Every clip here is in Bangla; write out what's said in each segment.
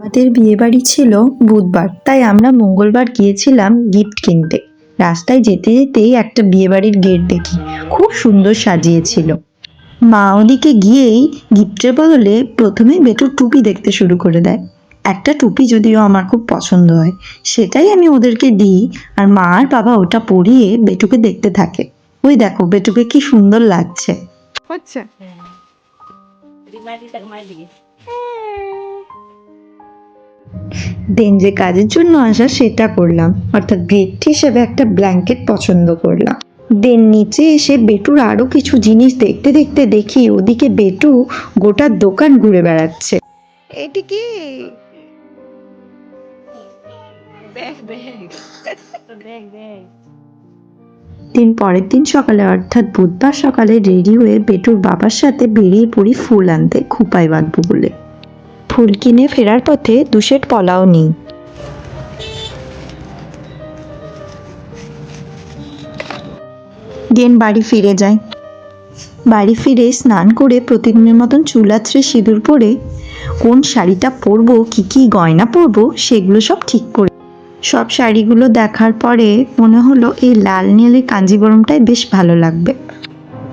আমাদের বিয়ে বাড়ি ছিল বুধবার তাই আমরা মঙ্গলবার গিয়েছিলাম গিফট কিনতে। রাস্তায় যেতে যেতেই একটা বিয়ে বাড়ির গেট দেখি খুব সুন্দর সাজিয়েছিল। মা ওদিকে গিয়েই গিফটের বদলে প্রথমে বেটুর টুপি দেখতে শুরু করে দেয়। একটা টুপি যদিও আমার খুব পছন্দ হয় সেটাই আমি ওদেরকে দিই আর মা আর বাবা ওটা পরিয়ে বেটুকে দেখতে থাকে। ওই দেখো বেটুকে কি সুন্দর লাগছে। হচ্ছে। দেন যে কাজের জন্য আসা সেটা করলাম। অর্থাৎ গিফট হিসেবে একটা ব্ল্যাঙ্কেট পছন্দ করলাম। দেন নিচে এসে বেটুর আরও কিছু জিনিস দেখতে দেখতে দেখি ওদিকে বেটু গোটা দোকান ঘুরে বেড়াচ্ছে। এটি কি? দিন পরের দিন সকালে অর্থাৎ বুধবার সকালে রেডি হয়ে বেটুর বাবার সাথে বেরিয়ে পড়ি ফুল আনতে খুপাই বাঁধবো বলে। ফুল কিনে ফেরার পথে দুশেট পলাও নিই। দেন বাড়ি ফিরে যাই বাড়ি ফিরে স্নান করে প্রতিদিনের মতন চুল সিঁদুর পরে কোন শাড়িটা পরবো, কি কি গয়না পরবো, সেগুলো সব ঠিক করে সব শাড়িগুলো দেখার পরে মনে হলো এই লাল নীলের কাঞ্জিবরমটাই বেশ ভালো লাগবে।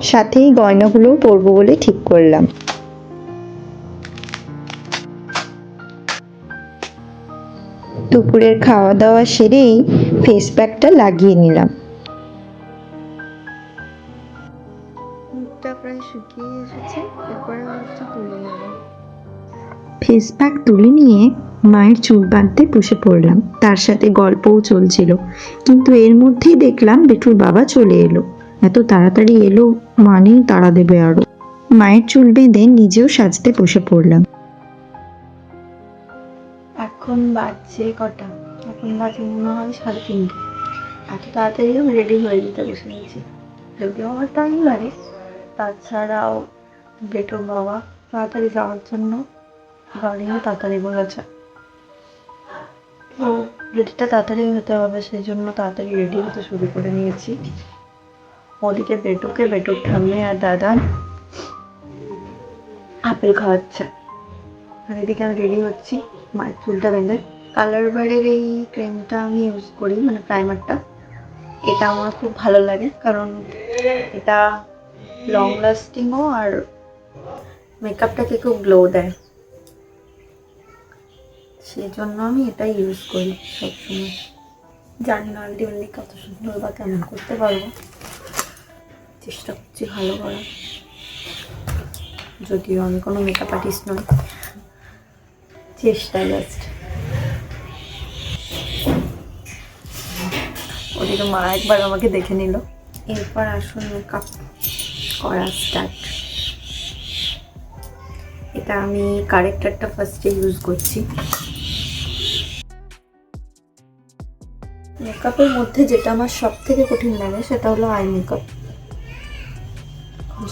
সাথেই গয়নাগুলোও পরবো বলে ঠিক করলাম। দুপুরের খাওয়া দাওয়া সেরেই ফেস প্যাকটা লাগিয়ে নিলাম। মুখটা প্রায় শুকিয়ে এসেছে এরপরে হচ্ছে তুলে নেব। ফেস প্যাক তুলে নিয়ে মায়ের চুল বাঁধতে বসে পড়লাম। তার সাথে গল্পও চলছিল। কিন্তু এর মধ্যেই দেখলাম বেটুর বাবা চলে এলো। এত তাড়াতাড়ি এলো মানেই তাড়া দেবে আরও। মায়ের চুল বেঁধে নিজেও সাজতে বসে পড়লাম। এখন বাজছে কটা? এখন বাজে মনে হয় সাড়ে তিনটে। এত তাড়াতাড়ি আমি রেডি হয়ে যেতে বসে গেছি যদিও আমার টাইম লাগে, তাছাড়াও বেটোর বাবা তাড়াতাড়ি যাওয়ার জন্য গাড়িও তাড়াতাড়ি বলেছে তো রেডিটা তাড়াতাড়ি হতে হবে, সেই জন্য তাড়াতাড়ি রেডি হতে শুরু করে নিয়েছি। ওদিকে বেটুকে, বেটুর ঠাম্মি আর দাদা আপেল খাওয়াচ্ছে। আর এদিকে আমি রেডি হচ্ছি। মায়ের চুলটা বেঁধে। কালার বারের এই ক্রিমটা আমি ইউজ করি মানে প্রাইমারটা এটা আমার খুব ভালো লাগে, কারণ এটা লং লাস্টিংও আর মেকআপটাকে খুব গ্লো দেয়। সেই জন্য আমি এটাই ইউজ করি সবসময়। জানি না আলটিমেটলি কত সুন্দর বা কেমন করতে পারব। চেষ্টা করছি ভালো করার। যদিও আমি কোনো মেকআপ আর্টিস্ট নই। চেষ্টা জাস্ট ওদিকে মা একবার আমাকে দেখে নিল। এরপর আসুন মেকআপ করা স্টার্ট এটা আমি কারেক্টারটা ফার্স্টে ইউজ করছি। মেকআপের মধ্যে যেটা আমার সব থেকে কঠিন লাগে সেটা হলো আই মেকআপ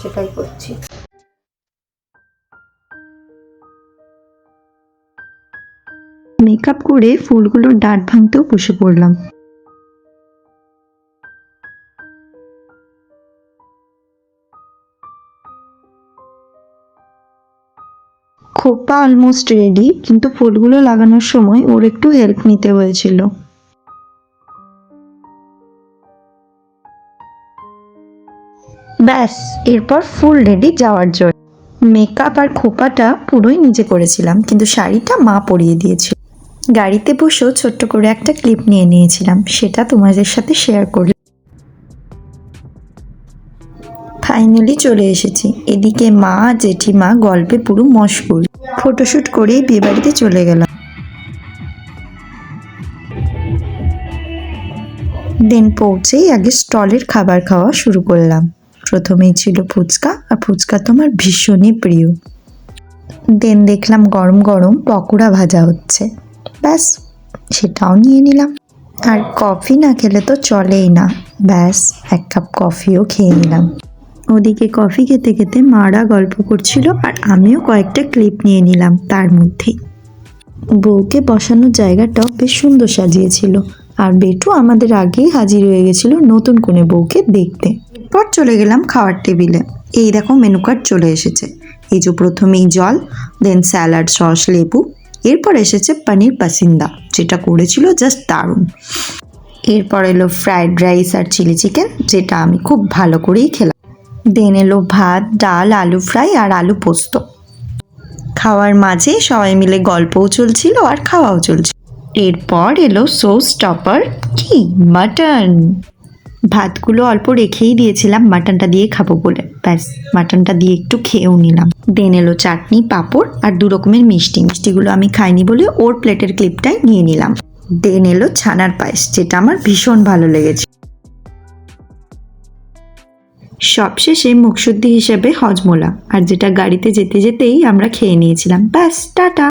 সেটাই করছি। মেকআপ করে ফুলগুলোর ডাট ভাঙতেও বসে পড়লাম। খোপা অলমোস্ট রেডি কিন্তু ফুলগুলো লাগানোর সময় ওর একটু হেল্প নিতে হয়েছিল। ব্যাস, এরপর ফুল রেডি যাওয়ার জন্য। মেকআপ আর খোপাটা পুরোই নিজে করেছিলাম, কিন্তু শাড়িটা মা পরিয়ে দিয়েছিল। গাড়িতে বসেও ছোট্ট করে একটা ক্লিপ নিয়ে নিয়েছিলাম। সেটা তোমাদের সাথে শেয়ার করি ফাইনালি চলে এসেছি। এদিকে মা, জেঠিমা গল্পে পুরো মশগুল। ফটোশ্যুট করেই বিয়েবাড়িতে চলে গেলাম। দেন পৌঁছেই আগে স্টলের খাবার খাওয়া শুরু করলাম। প্রথমেই ছিল ফুচকা, আর ফুচকা তো আমার ভীষণই প্রিয়। দেন দেখলাম গরম গরম পকোড়া ভাজা হচ্ছে। ব্যাস, সেটাও নিয়ে নিলাম। আর কফি না খেলে তো চলেই না। ব্যাস, এক কাপ কফিও খেয়ে নিলাম। ওদিকে কফি খেতে খেতে মারা গল্প করছিল আর আমিও কয়েকটা ক্লিপ নিয়ে নিলাম তার মধ্যেই বউকে বসানোর জায়গাটাও বেশ সুন্দর সাজিয়েছিল। আর বেটু আমাদের আগেই হাজির হয়ে গেছিল নতুন কোণে বউকে দেখতে। এরপর চলে গেলাম খাওয়ার টেবিলে। এই দেখো মেনু কার্ড চলে এসেছে। এই যে প্রথমেই জল দেন স্যালাড সস লেবু। এরপর এসেছে পনির পাসিন্দা যেটা করেছিল জাস্ট দারুণ। এরপর এলো ফ্রায়েড রাইস আর চিলি চিকেন যেটা আমি খুব ভালো করেই খেলাম। দেন এলো ভাত, ডাল, আলু ফ্রাই আর আলু পোস্ত। খাওয়ার মাঝে সবাই মিলে গল্পও চলছিল আর খাওয়াও চলছিল। এরপর এলো সোস টপার কি মাটন ভাতগুলো অল্প রেখেই দিয়েছিলাম, মাটনটা দিয়ে খাব বলে। ব্যাস, মাটনটা দিয়ে একটু খেয়েও নিলাম। দেন এলো চাটনি, পাঁপড় আর দু রকমের মিষ্টি। মিষ্টিগুলো আমি খাইনি বলে ওর প্লেটের ক্লিপটাই নিয়ে নিলাম। দেন এলো ছানার পায়েস, যেটা আমার ভীষণ ভালো লেগেছে। সবশেষে মুখশুদ্ধি হিসেবে হজমোলা, আর যেটা গাড়িতে যেতে যেতেই আমরা খেয়ে নিয়েছিলাম। ব্যাস, টাটা।